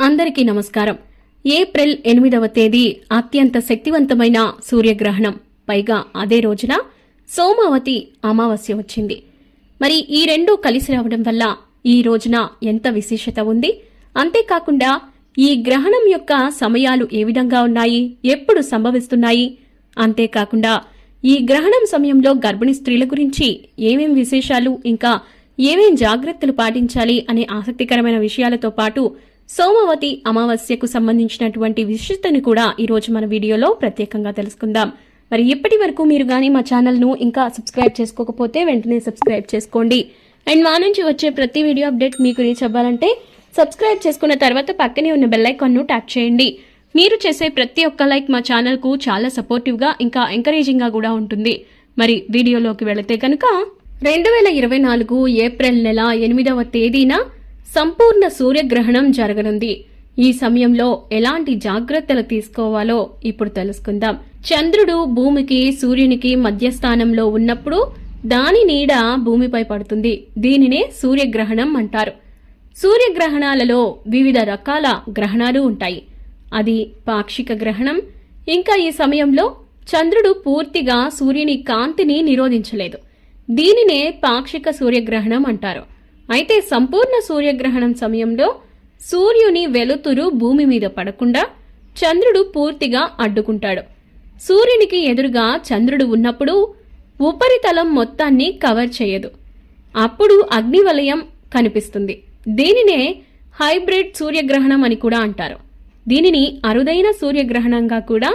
అందరికీ నమస్కారం. ఏప్రిల్ ఎనిమిదవ తేదీ అత్యంత శక్తివంతమైన సూర్యగ్రహణం. పైగా అదే రోజున సోమావతి అమావాస్య వచ్చింది. మరి ఈ రెండు కలిసి రావడం వల్ల ఈ రోజున ఎంత విశేషత ఉంది? అంతేకాకుండా ఈ గ్రహణం యొక్క సమయాలు ఏ విధంగా ఉన్నాయి? ఎప్పుడు సంభవిస్తున్నాయి? అంతేకాకుండా ఈ గ్రహణం సమయంలో గర్భిణీ స్త్రీల గురించి ఏమేం విశేషాలు? ఇంకా ఏమేం జాగ్రత్తలు పాటించాలి? అనే ఆసక్తికరమైన విషయాలతో పాటు సోమవతి అమావాస్యకు సంబంధించినటువంటి విశిష్టతను కూడా ఈరోజు మన వీడియోలో ప్రత్యేకంగా తెలుసుకుందాం. మరి ఇప్పటి వరకు మీరు కానీ మా ఛానల్ను ఇంకా సబ్స్క్రైబ్ చేసుకోకపోతే వెంటనే సబ్స్క్రైబ్ చేసుకోండి. అండ్ మా నుంచి వచ్చే ప్రతి వీడియో అప్డేట్ మీకు రీచ్ అవ్వాలంటే సబ్స్క్రైబ్ చేసుకున్న తర్వాత పక్కనే ఉన్న బెల్లైకాన్ను ట్యాప్ చేయండి. మీరు చేసే ప్రతి ఒక్క లైక్ మా ఛానల్కు చాలా సపోర్టివ్గా ఇంకా ఎంకరేజింగ్గా కూడా ఉంటుంది. మరి వీడియోలోకి వెళితే కనుక రెండు వేల ఇరవై నాలుగు ఏప్రిల్ నెల ఎనిమిదవ తేదీన సంపూర్ణ సూర్యగ్రహణం జరగనుంది. ఈ సమయంలో ఎలాంటి జాగ్రత్తలు తీసుకోవాలో ఇప్పుడు తెలుసుకుందాం. చంద్రుడు భూమికి సూర్యునికి మధ్యస్థానంలో ఉన్నప్పుడు దాని నీడ భూమిపై పడుతుంది. దీనినే సూర్యగ్రహణం అంటారు. సూర్యగ్రహణాలలో వివిధ రకాల గ్రహణాలు ఉంటాయి. అది పాక్షిక గ్రహణం. ఇంకా ఈ సమయంలో చంద్రుడు పూర్తిగా సూర్యుని కాంతిని నిరోధించలేదు. దీనినే పాక్షిక సూర్యగ్రహణం అంటారు. అయితే సంపూర్ణ సూర్యగ్రహణం సమయంలో సూర్యుని వెలుతురు భూమి మీద పడకుండా చంద్రుడు పూర్తిగా అడ్డుకుంటాడు. సూర్యునికి ఎదురుగా చంద్రుడు ఉన్నప్పుడు ఉపరితలం మొత్తాన్ని కవర్ చేయదు. అప్పుడు అగ్నివలయం కనిపిస్తుంది. దీనినే హైబ్రిడ్ సూర్యగ్రహణం అని కూడా అంటారు. దీనిని అరుదైన సూర్యగ్రహణంగా కూడా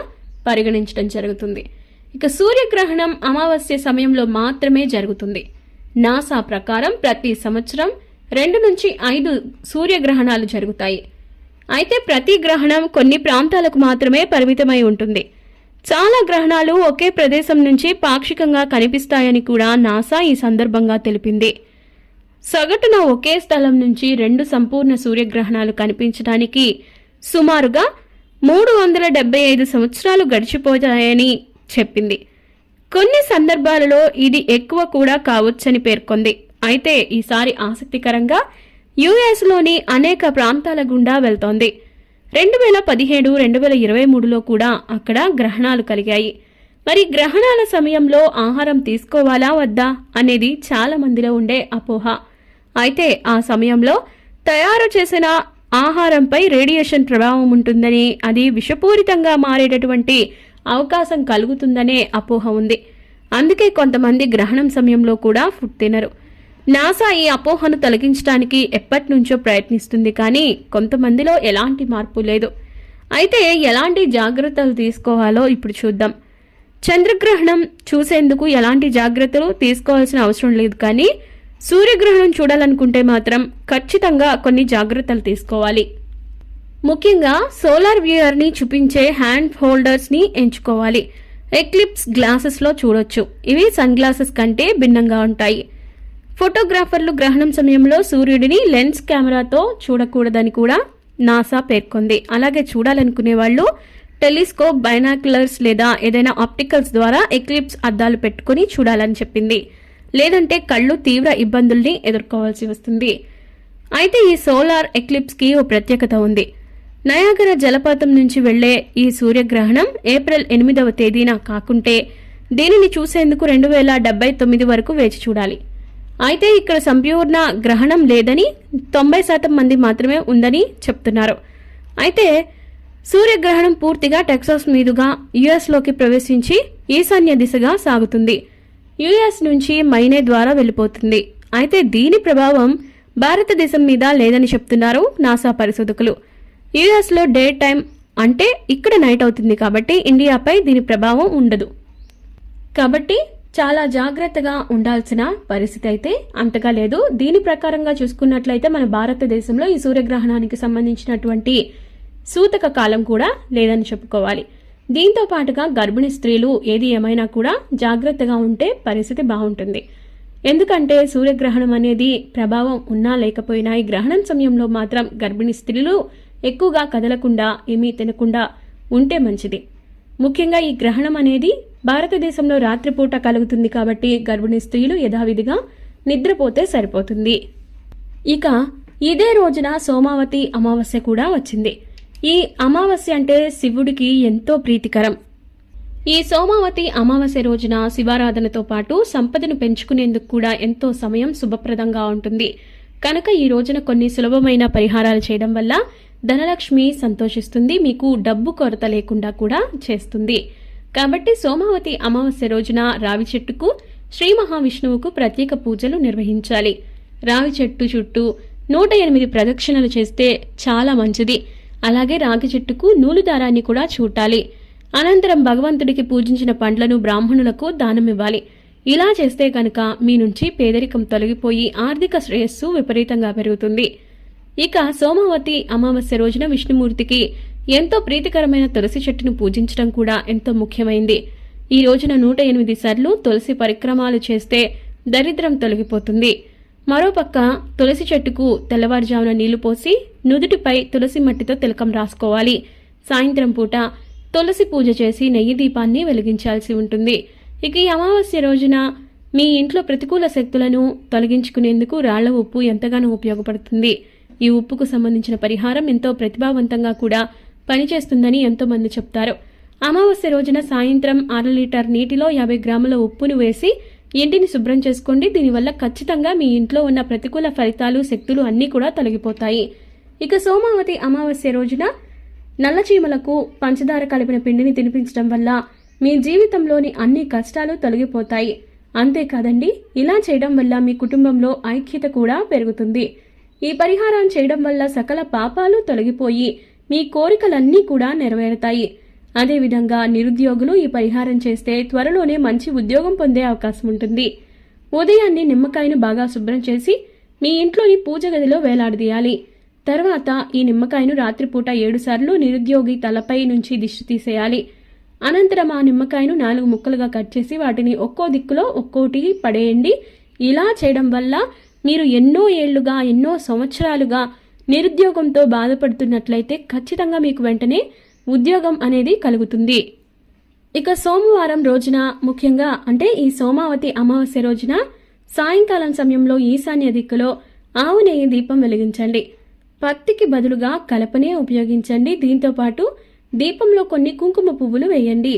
పరిగణించడం జరుగుతుంది. ఇక సూర్యగ్రహణం అమావాస్య సమయంలో మాత్రమే జరుగుతుంది. నాసా ప్రకారం ప్రతి సంవత్సరం రెండు నుంచి ఐదు సూర్యగ్రహణాలు జరుగుతాయి. అయితే ప్రతి గ్రహణం కొన్ని ప్రాంతాలకు మాత్రమే పరిమితమై ఉంటుంది. చాలా గ్రహణాలు ఒకే ప్రదేశం నుంచి పాక్షికంగా కనిపిస్తాయని కూడా నాసా ఈ సందర్భంగా తెలిపింది. సగటున ఒకే స్థలం నుంచి రెండు సంపూర్ణ సూర్యగ్రహణాలు కనిపించడానికి సుమారుగా మూడు వందల డెబ్బై ఐదు సంవత్సరాలు గడిచిపోతాయని చెప్పింది. కొన్ని సందర్భాలలో ఇది ఎక్కువ కూడా కావచ్చని పేర్కొంది. అయితే ఈసారి ఆసక్తికరంగా యుఎస్లోని అనేక ప్రాంతాల గుండా వెళ్తోంది. రెండు వేల పదిహేడు రెండు వేల ఇరవై మూడులో కూడా అక్కడ గ్రహణాలు కలిగాయి. మరి గ్రహణాల సమయంలో ఆహారం తీసుకోవాలా వద్దా అనేది చాలా మందిలో ఉండే అపోహ. అయితే ఆ సమయంలో తయారు చేసిన ఆహారంపై రేడియేషన్ ప్రభావం ఉంటుందని అది విషపూరితంగా మారేటటువంటి అవకాశం కలుగుతుందనే అపోహ ఉంది. అందుకే కొంతమంది గ్రహణం సమయంలో కూడా ఫుడ్ తినరు. నాసా ఈ అపోహను తొలగించడానికి ఎప్పటి నుంచో ప్రయత్నిస్తుంది కానీ కొంతమందిలో ఎలాంటి మార్పు లేదు. అయితే ఎలాంటి జాగ్రత్తలు తీసుకోవాలో ఇప్పుడు చూద్దాం. చంద్రగ్రహణం చూసేందుకు ఎలాంటి జాగ్రత్తలు తీసుకోవాల్సిన అవసరం లేదు కానీ సూర్యగ్రహణం చూడాలనుకుంటే మాత్రం ఖచ్చితంగా కొన్ని జాగ్రత్తలు తీసుకోవాలి. ముఖ్యంగా సోలార్ వ్యూయర్ని చూపించే హ్యాండ్ హోల్డర్స్ని ఎంచుకోవాలి. ఎక్లిప్స్ గ్లాసెస్లో చూడొచ్చు. ఇవి సన్ గ్లాసెస్ కంటే భిన్నంగా ఉంటాయి. ఫోటోగ్రాఫర్లు గ్రహణం సమయంలో సూర్యుడిని లెన్స్ కెమెరాతో చూడకూడదని కూడా నాసా పేర్కొంది. అలాగే చూడాలనుకునే వాళ్ళు టెలిస్కోప్ బైనాక్యులర్స్ లేదా ఏదైనా ఆప్టికల్స్ ద్వారా ఎక్లిప్స్ అద్దాలు పెట్టుకుని చూడాలని చెప్పింది. లేదంటే కళ్ళు తీవ్ర ఇబ్బందుల్ని ఎదుర్కోవాల్సి వస్తుంది. అయితే ఈ సోలార్ ఎక్లిప్స్కి ఓ ప్రత్యేకత ఉంది. నయాగర జలపాతం నుంచి వెళ్ళే ఈ సూర్యగ్రహణం ఏప్రిల్ ఎనిమిదవ తేదీన కాకుంటే దీనిని చూసేందుకు రెండు వేల డెబ్బై తొమ్మిది వరకు వేచి చూడాలి. అయితే ఇక్కడ సంపూర్ణ గ్రహణం లేదని తొంభై శాతం మంది మాత్రమే ఉందని చెప్తున్నారు. అయితే సూర్యగ్రహణం పూర్తిగా టెక్సాస్ మీదుగా యుఎస్లోకి ప్రవేశించి ఈశాన్య దిశగా సాగుతుంది. యుఎస్ నుంచి మైనే ద్వారా వెళ్ళిపోతుంది. అయితే దీని ప్రభావం భారతదేశం మీద లేదని చెప్తున్నారు నాసా పరిశోధకులు. యుఎస్లో డే టైం అంటే ఇక్కడ నైట్ అవుతుంది కాబట్టి ఇండియాపై దీని ప్రభావం ఉండదు. కాబట్టి చాలా జాగ్రత్తగా ఉండాల్సిన పరిస్థితి అయితే అంతగా లేదు. దీని ప్రకారంగా చూసుకున్నట్లయితే మన భారతదేశంలో ఈ సూర్యగ్రహణానికి సంబంధించినటువంటి సూతక కాలం కూడా లేదని చెప్పుకోవాలి. దీంతో పాటుగా గర్భిణీ స్త్రీలు ఏది ఏమైనా కూడా జాగ్రత్తగా ఉంటే పరిస్థితి బాగుంటుంది. ఎందుకంటే సూర్యగ్రహణం అనేది ప్రభావం ఉన్నా లేకపోయినా ఈ గ్రహణం సమయంలో మాత్రం గర్భిణీ స్త్రీలు ఎక్కువగా కదలకుండా ఏమీ తినకుండా ఉంటే మంచిది. ముఖ్యంగా ఈ గ్రహణం అనేది భారతదేశంలో రాత్రిపూట కలుగుతుంది కాబట్టి గర్భిణీ స్త్రీలు యథావిధిగా నిద్రపోతే సరిపోతుంది. ఇక ఇదే రోజున సోమావతి అమావాస్య కూడా వచ్చింది. ఈ అమావాస్య అంటే శివుడికి ఎంతో ప్రీతికరం. ఈ సోమావతి అమావాస్య రోజున శివారాధనతో పాటు సంపదను పెంచుకునేందుకు కూడా ఎంతో సమయం శుభప్రదంగా ఉంటుంది. కనుక ఈ రోజున కొన్ని సులభమైన పరిహారాలు చేయడం వల్ల ధనలక్ష్మి సంతోషిస్తుంది మీకు డబ్బు కొరత లేకుండా కూడా చేస్తుంది. కాబట్టి సోమావతి అమావాస్య రోజున రావి చెట్టుకు శ్రీ మహావిష్ణువుకు ప్రత్యేక పూజలు నిర్వహించాలి. రావి చెట్టు చుట్టూ నూట ఎనిమిది ప్రదక్షిణలు చేస్తే చాలా మంచిది. అలాగే రాగి చెట్టుకు నూలు దారాన్ని కూడా చూటాలి. అనంతరం భగవంతుడికి పూజించిన పండ్లను బ్రాహ్మణులకు దానమివ్వాలి. ఇలా చేస్తే కనుక మీ నుంచి పేదరికం తొలగిపోయి ఆర్థిక శ్రేయస్సు విపరీతంగా పెరుగుతుంది. ఇక సోమవతి అమావాస్య రోజున విష్ణుమూర్తికి ఎంతో ప్రీతికరమైన తులసి చెట్టును పూజించడం కూడా ఎంతో ముఖ్యమైంది. ఈ రోజున నూట ఎనిమిది సార్లు తులసి పరిక్రమాలు చేస్తే దరిద్రం తొలగిపోతుంది. మరోపక్క తులసి చెట్టుకు తెల్లవారుజామున నీళ్ళు పోసి నుదుటిపై తులసి మట్టితో తిలకం రాసుకోవాలి. సాయంత్రం పూట తులసి పూజ చేసి నెయ్యి దీపాన్ని వెలిగించాల్సి ఉంటుంది. ఇక ఈ అమావాస్య రోజున మీ ఇంట్లో ప్రతికూల శక్తులను తొలగించుకునేందుకు రాళ్ళ ఉప్పు ఎంతగానో ఉపయోగపడుతుంది. ఈ ఉప్పుకు సంబంధించిన పరిహారం ఎంతో ప్రతిభావంతంగా కూడా పనిచేస్తుందని ఎంతో మంది చెప్తారు. అమావాస్య రోజున సాయంత్రం అర లీటర్ నీటిలో యాభై గ్రాముల ఉప్పును వేసి ఇంటిని శుభ్రం చేసుకోండి. దీనివల్ల ఖచ్చితంగా మీ ఇంట్లో ఉన్న ప్రతికూల ఫలితాలు శక్తులు అన్నీ కూడా తొలగిపోతాయి. ఇక సోమావతి అమావాస్య రోజున నల్లచీమలకు పంచదార కలిపిన పిండిని తినిపించడం వల్ల మీ జీవితంలోని అన్ని కష్టాలు తొలగిపోతాయి. అంతేకాదండి ఇలా చేయడం వల్ల మీ కుటుంబంలో ఐక్యత కూడా పెరుగుతుంది. ఈ పరిహారం చేయడం వల్ల సకల పాపాలు తొలగిపోయి మీ కోరికలన్నీ కూడా నెరవేరుతాయి. అదేవిధంగా నిరుద్యోగులు ఈ పరిహారం చేస్తే త్వరలోనే మంచి ఉద్యోగం పొందే అవకాశం ఉంటుంది. ఉదయాన్నే నిమ్మకాయను బాగా శుభ్రం చేసి మీ ఇంట్లోని పూజ గదిలో వేలాడదీయాలి. తర్వాత ఈ నిమ్మకాయను రాత్రిపూట ఏడుసార్లు నిరుద్యోగి తలపై నుంచి దిష్టి తీసేయాలి. అనంతరం ఆ నిమ్మకాయను నాలుగు ముక్కలుగా కట్ చేసి వాటిని ఒక్కో దిక్కులో ఒక్కోటి పడేయండి. ఇలా చేయడం వల్ల మీరు ఎన్నో ఏళ్ళుగా ఎన్నో సంవత్సరాలుగా నిరుద్యోగంతో బాధపడుతున్నట్లయితే ఖచ్చితంగా మీకు వెంటనే ఉద్యోగం అనేది కలుగుతుంది. ఇక సోమవారం రోజున ముఖ్యంగా అంటే ఈ సోమావతి అమావాస్య రోజున సాయంకాలం సమయంలో ఈశాన్య దిక్కులో ఆవు నెయ్యి దీపం వెలిగించండి. పత్తికి బదులుగా కలపనే ఉపయోగించండి. దీంతో పాటు దీపంలో కొన్ని కుంకుమ పువ్వులు వేయండి.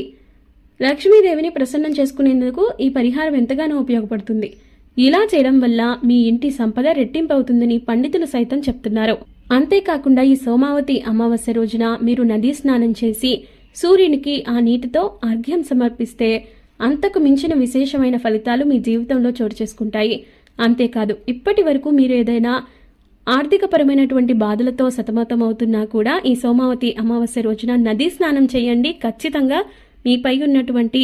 లక్ష్మీదేవిని ప్రసన్నం చేసుకునేందుకు ఈ పరిహారం ఎంతగానో ఉపయోగపడుతుంది. ఇలా చేయడం వల్ల మీ ఇంటి సంపద రెట్టింపవుతుందని పండితులు సైతం చెప్తున్నారు. అంతేకాకుండా ఈ సోమావతి అమావాస్య రోజున మీరు నదీ స్నానం చేసి సూర్యునికి ఆ నీటితో అర్ఘ్యం సమర్పిస్తే అంతకు మించిన విశేషమైన ఫలితాలు మీ జీవితంలో చోటు చేసుకుంటాయి. అంతేకాదు ఇప్పటి వరకు మీరు ఏదైనా ఆర్థికపరమైనటువంటి బాధలతో సతమతమవుతున్నా కూడా ఈ సోమావతి అమావాస్య రోజున నదీ స్నానం చేయండి. ఖచ్చితంగా మీపై ఉన్నటువంటి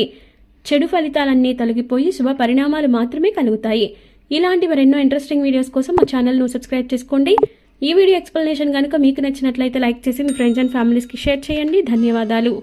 చెడు ఫలితాలన్నీ తొలగిపోయి శుభ పరిణామాలు మాత్రమే కలుగుతాయి. ఇలాంటి మరెన్నో ఇంట్రెస్టింగ్ వీడియోస్ కోసం మా ఛానల్ను సబ్స్క్రైబ్ చేసుకోండి. ఈ వీడియో ఎక్స్ప్లెనేషన్ కనుక మీకు నచ్చినట్లయితే లైక్ చేసి మీ ఫ్రెండ్స్ అండ్ ఫ్యామిలీస్కి షేర్ చేయండి. ధన్యవాదాలు.